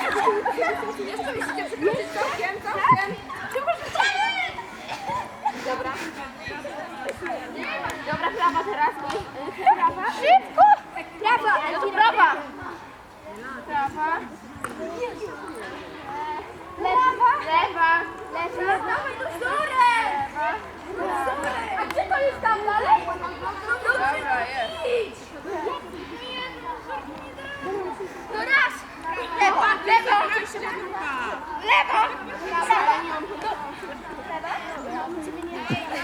Jeszcze musicie przekroczyć całkiem, całkiem. Dobra. Dobra, prawa teraz. Prawa. Szybko! Prawa, no to prawa. Prawa. Lewa. Lewa. Lewa. Lewa. Lewa. Lewa. Lewa.